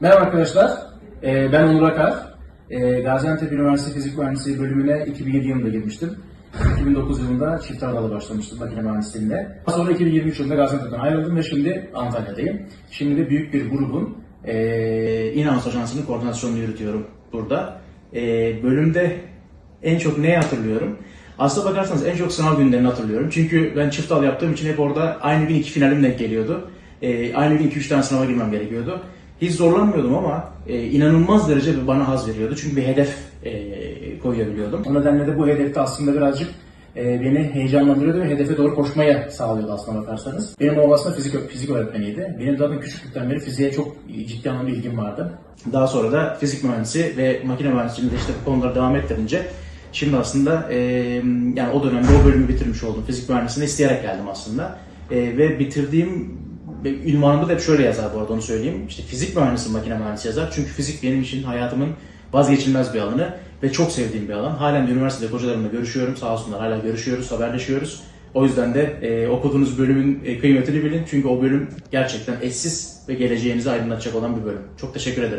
Merhaba arkadaşlar, Ee, ben Onur Akar. Ee, Gaziantep Üniversitesi Fizik Mühendisliği bölümüne 2007 yılında girmiştim. 2009 yılında çift aradalı başlamıştım makine mühendisliğinde. Sonra 2023 yılında Gaziantep'ten ayrıldım ve şimdi Antalya'dayım. Şimdi de büyük bir grubun e, İnans Ajansı'nın koordinasyonunu yürütüyorum burada. E, bölümde en çok neyi hatırlıyorum? Aslına bakarsanız en çok sınav günlerini hatırlıyorum. Çünkü ben çift dal yaptığım için hep orada aynı gün iki finalim denk geliyordu. Ee, aynı gün iki üç tane sınava girmem gerekiyordu. Hiç zorlanmıyordum ama e, inanılmaz derece bana haz veriyordu. Çünkü bir hedef e, koyabiliyordum. O nedenle de bu hedefte aslında birazcık e, beni heyecanlandırıyordu ve hedefe doğru koşmaya sağlıyordu aslına bakarsanız. Benim oğlum aslında fizik, fizik öğretmeniydi. Benim zaten küçüklükten beri fiziğe çok ciddi anlamda ilgim vardı. Daha sonra da fizik mühendisi ve makine mühendisliğinde işte bu konuları devam ettirince Şimdi aslında e, yani o dönemde o bölümü bitirmiş oldum. Fizik mühendisliğine isteyerek geldim aslında. E, ve bitirdiğim ünvanımda da hep şöyle yazar bu arada onu söyleyeyim. İşte fizik mühendisi, makine mühendisi yazar. Çünkü fizik benim için hayatımın vazgeçilmez bir alanı ve çok sevdiğim bir alan. Halen de üniversitede hocalarımla görüşüyorum. Sağ olsunlar hala görüşüyoruz, haberleşiyoruz. O yüzden de e, okuduğunuz bölümün e, kıymetini bilin. Çünkü o bölüm gerçekten eşsiz ve geleceğinizi aydınlatacak olan bir bölüm. Çok teşekkür ederim.